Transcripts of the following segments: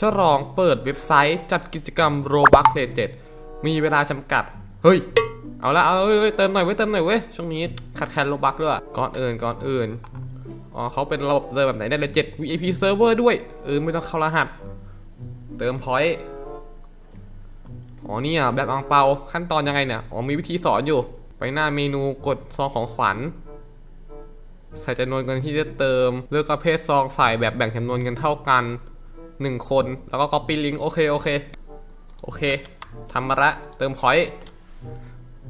ฉลองเปิดเว็บไซต์จัดกิจกรรมโรบัคเลเจ็ดมีเวลาจำกัด เฮ้ย เอาละเอาเว้ยเติมหน่อยเว้ยเติมหน่อยเว้ย ช่วงนี้ขาดแคลนโรบัคด้วยก่อนอื่นก่อนอื่น อ๋อเขาเป็นระบบเติมแบบไหนได้เลยเจ็ด VIP server ด้วย เออไม่ต้องเข้ารหัส เติมพอยต์อ๋อนี่ยแบบอังเปาขั้นตอนยังไงเนี่ย อ๋อมีวิธีสอนอยู่ ไปหน้าเมนูกดซองของขวัญใส่จำนวนเงินที่จะเติม เลือกประเภทซองใส่แบบแบ่งจำนวนเงินเท่ากัน หนึ่งคน แล้วก็ copy link โอเค โอเค โอเคทำมาละเติมพอยต์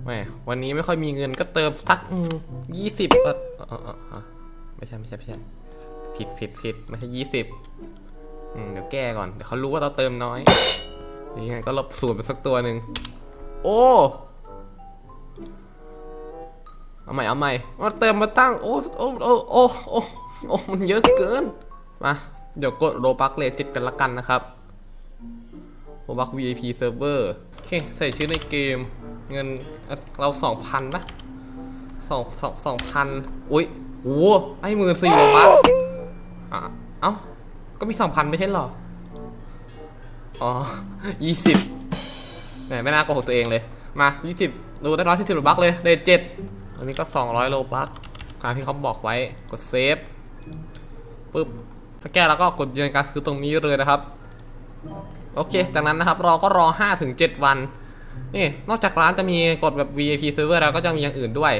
แมวันนี้ไม่ค่อยมีเงินก็เติมสักยี่สิบเออเออไม่ใช่ไม่ใช่ไม่ใช่ผิดผิดผิดไม่ใช่ยี่สิบเดี๋ยวแก้ก่อน เดี๋ยวเขารู้ว่าเราเติมน้อยยังไงก็ลบศูนย์ไปสักตัวหนึ่งโอ้เอาใหม่เอาใหม่มาเติมมาตั้งโอ้โอ้โอ้โอ้โอ้โอ้มันเยอะเกินมา เดี๋ยวกดโรบักเลจิตกันละกันนะครับโรบัก VIP Server โอเค ใส่ชื่อในเกม เงินเราสองพันปะสองสองสองพันอุ้ยโหไอ้หมื่นสี่โรบักอะเอ้า ก็มีสองพันไม่ใช่หรอ อ๋อยี่สิบแหมไม่น่าโกหกตัวเองเลย มายี่สิบดูได้ร้อยสิบโรบักเลยเลทเจ็ดอันนี้ก็200โลบัคตามที่เขาบอกไว้ กดเซฟปึ๊บ ถ้าแก้แล้วก็กดยืนการซื้อตรงนี้เลยนะครับ โอเค จากนั้นนะครับเราก็รอ 5-7 วัน นี่นอกจากร้านจะมีกดแบบ VIP server แล้วก็จะมีอย่างอื่นด้วย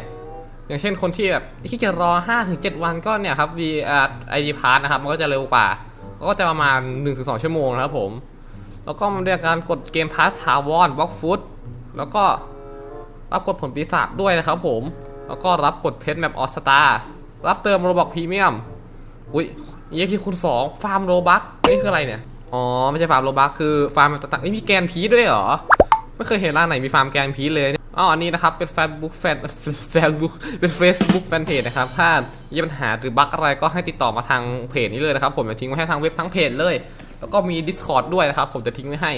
อย่างเช่นคนที่แบบที่จะรอ 5-7 วันก็เนี่ยครับ V อ่า ID pass นะครับมันก็จะเร็วกว่า ก็จะประมาณ 1-2 ชั่วโมงนะครับผม แล้วก็มันเรียกการกดเกมพาสถาวรบล็อกฟุตแล้วก็รับกดผลปีศาจด้วยนะครับผม แล้วก็รับกดเพชรแมปออสตารับเติมโรบักพรีเมียม อุ้ยเยี่พีคูณสองฟาร์มโรบักนี่คืออะไรเนี่ย อ๋อ ไม่ใช่ฟาร์มโรบักคือฟาร์มต่างๆมีแกนพีด้วยเหรอ ไม่เคยเห็นร้านไหนมีฟาร์มแกนพีเลยอ๋ออันนี้นะครับ เป็น Facebook แฟน Facebook เป็น Facebook แฟนเพจนะครับ ถ้ามีปัญหาหรือบั๊กอะไรก็ให้ติดต่อมาทางเพจนี้เลยนะครับ ผมจะทิ้งไว้ให้ทางเว็บทั้งเพจเลย แล้วก็มี Discord ด้วยนะครับ ผมจะทิ้งไว้ให้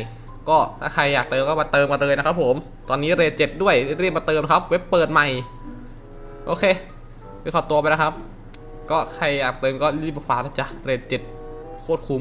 ก็ถ้าใครอยากเติมก็มาเติมมาเลยนะครับ ผม ตอนนี้เรทเจ็ดด้วยรีบมาเติมครับ เว็บเปิดใหม่ โอเคไปขอตัวไปนะครับ ก็ใครอยากเติมก็รีบคว้านะจ๊ะเรทเจ็ดโคตรคุ้ม